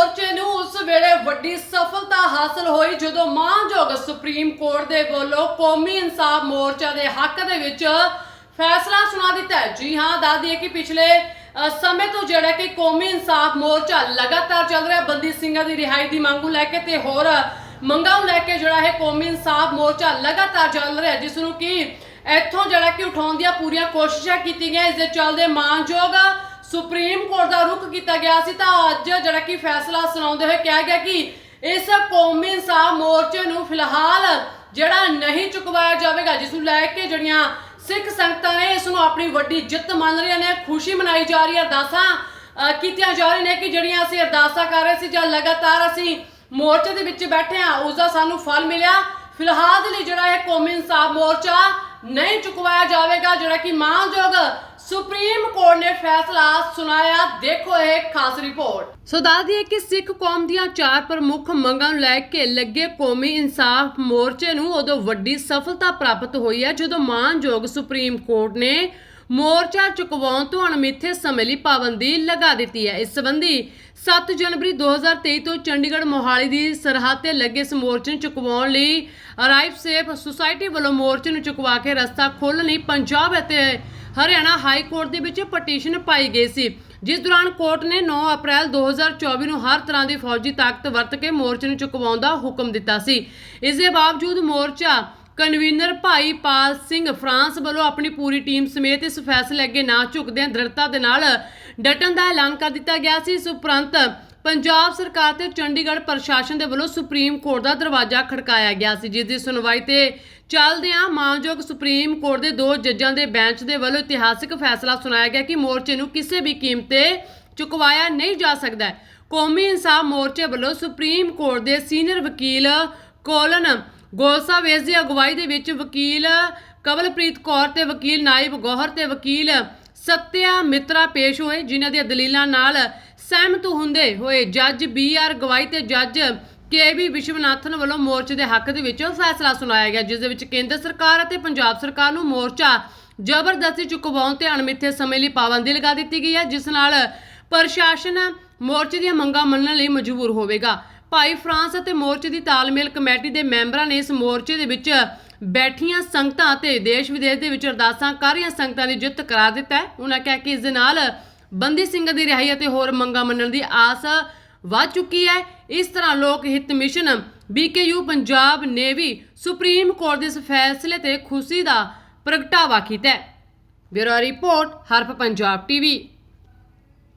ਮੋਰਚੇ ਨੂੰ ਉਸ ਵੇਲੇ ਵੱਡੀ ਸਫਲਤਾ ਹਾਸਲ ਹੋਈ ਜਦੋਂ ਮਾਨਯੋਗ ਸੁਪਰੀਮ ਕੋਰਟ ਦੇ ਵੱਲੋਂ ਕੌਮੀ ਇਨਸਾਫ ਮੋਰਚਾ ਦੇ ਹੱਕ ਦੇ ਵਿੱਚ ਫੈਸਲਾ ਸੁਣਾ ਦਿੱਤਾ ਹੈ। ਜੀ ਹਾਂ, ਦੱਸ ਦਈਏ ਕਿ ਪਿਛਲੇ ਸਮੇਂ ਤੋਂ ਜਿਹੜਾ ਕਿ ਕੌਮੀ ਇਨਸਾਫ ਮੋਰਚਾ ਲਗਾਤਾਰ ਚੱਲ ਰਿਹਾ ਬੰਦੀ ਸਿੰਘਾਂ ਦੀ ਰਿਹਾਈ ਦੀ ਮੰਗ ਨੂੰ ਲੈ ਕੇ ਤੇ ਹੋਰ ਮੰਗਾਂ ਨੂੰ ਲੈ ਕੇ ਜਿਹੜਾ ਹੈ ਕੌਮੀ ਇਨਸਾਫ ਮੋਰਚਾ ਲਗਾਤਾਰ ਚੱਲ ਰਿਹਾ ਜਿਸ ਨੂੰ ਕਿ ਇੱਥੋਂ ਜਿਹੜਾ ਕਿ ਉਠਾਉਣ ਦੀਆਂ ਪੂਰੀਆਂ ਕੋਸ਼ਿਸ਼ਾਂ ਕੀਤੀਆਂ ਇਸ ਦੇ ਚੱਲਦੇ ਮਾਨਯੋਗ ਸੁਪਰੀਮ ਕੋਰਟ ਦਾ ਰੁਖ ਕੀਤਾ ਗਿਆ ਸੀ, ਤਾਂ ਅੱਜ ਜਿਹੜਾ ਕਿ ਫੈਸਲਾ ਸੁਣਾਉਂਦੇ ਹੋਏ ਕਿਹਾ ਗਿਆ ਕਿ ਇਸ ਕੌਮੀ ਇਨਸਾਫ ਮੋਰਚੇ ਨੂੰ ਫਿਲਹਾਲ ਜਿਹੜਾ ਨਹੀਂ ਚੁਕਵਾਇਆ ਜਾਵੇਗਾ, ਜਿਸ ਨੂੰ ਲੈ ਕੇ ਜਿਹੜੀਆਂ ਸਿੱਖ ਸੰਗਤਾਂ ਨੇ ਇਸ ਨੂੰ ਆਪਣੀ ਵੱਡੀ ਜਿੱਤ ਮੰਨ ਰਹੀਆਂ ਨੇ, ਖੁਸ਼ੀ ਮਨਾਈ ਜਾ ਰਹੀ ਹੈ, ਅਰਦਾਸਾਂ ਕੀਤੀਆਂ ਜਾ ਰਹੀਆਂ ਨੇ ਕਿ ਜਿਹੜੀਆਂ ਅਸੀਂ ਅਰਦਾਸਾਂ ਕਰ ਰਹੇ ਸੀ ਜਾਂ ਲਗਾਤਾਰ ਅਸੀਂ ਮੋਰਚੇ ਦੇ ਵਿੱਚ ਬੈਠੇ ਹਾਂ, ਉਸ ਦਾ ਸਾਨੂੰ ਫਲ ਮਿਲਿਆ। ਫਿਲਹਾਲ ਦੇ ਲਈ ਜਿਹੜਾ ਇਹ ਕੌਮੀ ਇਨਸਾਫ ਮੋਰਚਾ ਨਹੀਂ ਚੁਕਵਾਇਆ ਜਾਵੇਗਾ, ਜਿਹੜਾ ਕਿ ਮਾਨਯੋਗ ਸੁਪਰੀਮ ਕੋਰਟ ਨੇ ਫੈਸਲਾ ਸੁਣਾਇਆ। ਦੇਖੋ ਇਹ ਖਾਸ ਰਿਪੋਰਟ। ਸੋ ਦੱਸ ਦਈਏ ਕਿ ਸਿੱਖ ਕੌਮ ਦੀਆਂ ਚਾਰ ਪ੍ਰਮੁੱਖ ਮੰਗਾਂ ਨੂੰ ਲੈ ਕੇ ਲੱਗੇ ਕੌਮੀ ਇਨਸਾਫ ਮੋਰਚੇ ਨੂੰ ਉਦੋਂ ਵੱਡੀ ਸਫਲਤਾ ਪ੍ਰਾਪਤ ਹੋਈ ਹੈ, ਜਦੋਂ ਮਾਨਯੋਗ ਸੁਪਰੀਮ ਕੋਰਟ ਨੇ ਮੋਰਚਾ ਚੁਕਵਾਉਣ ਤੋਂ ਅਣਮਿੱਥੇ ਸਮੇਂ ਲਈ ਪਾਬੰਦੀ ਲਗਾ ਦਿੱਤੀ ਹੈ। ਇਸ ਸੰਬੰਧੀ 7 ਜਨਵਰੀ 2023 ਤੋਂ ਚੰਡੀਗੜ੍ਹ ਮੋਹਾਲੀ ਦੀ ਸਰਹੱਦ ਤੇ ਲੱਗੇ ਇਸ ਮੋਰਚੇ ਨੂੰ ਚੁਕਵਾਉਣ ਲਈ ਅਰਾਈਵ ਸੇਫ ਸੁਸਾਇਟੀ ਵੱਲੋਂ ਮੋਰਚੇ ਨੂੰ ਚੁਕਵਾ ਕੇ ਰਸਤਾ ਖੋਲ੍ਹਣ ਲਈ ਪੰਜਾਬ ਅਤੇ ਹਰਿਆਣਾ ਹਾਈ ਕੋਰਟ ਦੇ ਵਿੱਚ ਪਟੀਸ਼ਨ ਪਾਈ ਗਈ ਸੀ। ਜਿਸ ਦੌਰਾਨ ਕੋਰਟ ਨੇ 9 ਅਪ੍ਰੈਲ 2024 ਨੂੰ ਹਰ ਤਰ੍ਹਾਂ ਦੀ ਫੌਜੀ ਤਾਕਤ ਵਰਤ ਕੇ ਮੋਰਚੇ ਨੂੰ ਚੁਕਵਾਉਣ ਦਾ ਹੁਕਮ ਦਿੱਤਾ ਸੀ। ਇਸ ਦੇ ਬਾਵਜੂਦ ਮੋਰਚਾ ਕਨਵੀਨਰ ਭਾਈ ਪਾਲ ਸਿੰਘ ਫਰਾਂਸ ਵੱਲੋਂ ਆਪਣੀ ਪੂਰੀ ਟੀਮ ਸਮੇਤ ਇਸ ਫੈਸਲੇ ਅੱਗੇ ਨਾ ਝੁਕਦਿਆਂ ਦ੍ਰਿੜਤਾ ਦੇ ਨਾਲ ਡਟਣ ਦਾ ਐਲਾਨ ਕਰ ਦਿੱਤਾ ਗਿਆ ਸੀ। ਇਸ ਉਪਰੰਤ ਪੰਜਾਬ ਸਰਕਾਰ ਤੇ ਚੰਡੀਗੜ੍ਹ ਪ੍ਰਸ਼ਾਸਨ ਦੇ ਵੱਲੋਂ ਸੁਪਰੀਮ ਕੋਰਟ ਦਾ ਦਰਵਾਜ਼ਾ ਖੜਕਾਇਆ ਗਿਆ ਸੀ। ਜਿਸ ਦੀ ਸੁਣਵਾਈ ਤੇ ਚੱਲਦਿਆਂ ਮਾਨਯੋਗ ਸੁਪਰੀਮ ਕੋਰਟ ਦੇ ਦੋ ਜੱਜਾਂ ਦੇ ਬੈਂਚ ਦੇ ਵੱਲੋਂ ਇਤਿਹਾਸਕ ਫੈਸਲਾ ਸੁਣਾਇਆ ਗਿਆ ਕਿ ਮੋਰਚੇ ਨੂੰ ਕਿਸੇ ਵੀ ਕੀਮਤ ਤੇ ਚੁਕਵਾਇਆ ਨਹੀਂ ਜਾ ਸਕਦਾ ਕੌਮੀ ਇਨਸਾਫ ਮੋਰਚੇ ਵੱਲੋਂ ਸੁਪਰੀਮ ਕੋਰਟ ਦੇ ਸੀਨੀਅਰ ਵਕੀਲ ਕੋਲਨ ਗੋਸਾਵੇਜ਼ ਦੀ ਅਗਵਾਈ ਦੇ ਵਿੱਚ ਵਕੀਲ ਕਵਲਪ੍ਰੀਤ ਕੌਰ ਤੇ ਵਕੀਲ ਨਾਇਬ ਗੌਹਰ ਤੇ ਵਕੀਲ ਸਤਿਆ ਮਿੱਤਰਾ ਪੇਸ਼ ਹੋਏ, ਜਿਨ੍ਹਾਂ ਦੀਆਂ ਦਲੀਲਾਂ ਨਾਲ ਸਹਿਮਤ ਹੁੰਦੇ ਹੋਏ ਜੱਜ ਬੀ ਆਰ ਗਵਾਈ ਤੇ ਜੱਜ ਕੇ ਵੀ ਵਿਸ਼ਵਨਾਥਨ ਵੱਲੋਂ ਮੋਰਚੇ ਦੇ ਹੱਕ ਦੇ ਵਿੱਚ ਫੈਸਲਾ ਸੁਣਾਇਆ ਗਿਆ, ਜਿਸ ਦੇ ਵਿੱਚ ਕੇਂਦਰ ਸਰਕਾਰ ਅਤੇ ਪੰਜਾਬ ਸਰਕਾਰ ਨੂੰ ਮੋਰਚਾ ਜ਼ਬਰਦਸਤੀ ਚੁਕਵਾਉਣ ਤੇ ਅਣਮਿੱਥੇ ਸਮੇਂ ਲਈ ਪਾਬੰਦੀ ਲਗਾ ਦਿੱਤੀ ਗਈ ਹੈ, ਜਿਸ ਨਾਲ ਪ੍ਰਸ਼ਾਸਨ ਮੋਰਚੇ ਦੀਆਂ ਮੰਗਾਂ ਮੰਨਣ ਲਈ ਮਜਬੂਰ ਹੋਵੇਗਾ। ਭਾਈ ਫਰਾਂਸ ਅਤੇ ਮੋਰਚੇ ਦੀ ਤਾਲਮੇਲ ਕਮੇਟੀ ਦੇ ਮੈਂਬਰਾਂ ਨੇ ਇਸ ਮੋਰਚੇ ਦੇ ਵਿੱਚ ਬੈਠੀਆਂ ਸੰਗਤਾਂ ਅਤੇ ਦੇਸ਼ ਵਿਦੇਸ਼ ਦੇ ਵਿੱਚ ਅਰਦਾਸਾਂ ਕਰ ਰਹੀਆਂ ਸੰਗਤਾਂ ਦੀ ਜਿੱਤ ਕਰਾ ਦਿੱਤਾ ਹੈ। ਉਹਨਾਂ ਕਿਹਾ ਕਿ ਇਸ ਦੇ ਨਾਲ ਬੰਦੀ ਸਿੰਘਾਂ ਦੀ ਰਿਹਾਈ ਅਤੇ ਹੋਰ ਮੰਗਾਂ ਮੰਨਣ ਦੀ ਆਸ ਵੱਧ ਚੁੱਕੀ ਹੈ। ਇਸ ਤਰ੍ਹਾਂ ਲੋਕ ਹਿੱਤ ਮਿਸ਼ਨ ਬੀਕੇਯੂ ਪੰਜਾਬ ਨੇ ਵੀ ਸੁਪਰੀਮ ਕੋਰਟ ਦੇ ਇਸ ਫੈਸਲੇ ਤੇ ਖੁਸ਼ੀ ਦਾ ਪ੍ਰਗਟਾਵਾ ਕੀਤਾ ਹੈ। ਬਿਊਰੋ ਰਿਪੋਰਟ ਹਰਫ ਪੰਜਾਬ ਟੀਵੀ।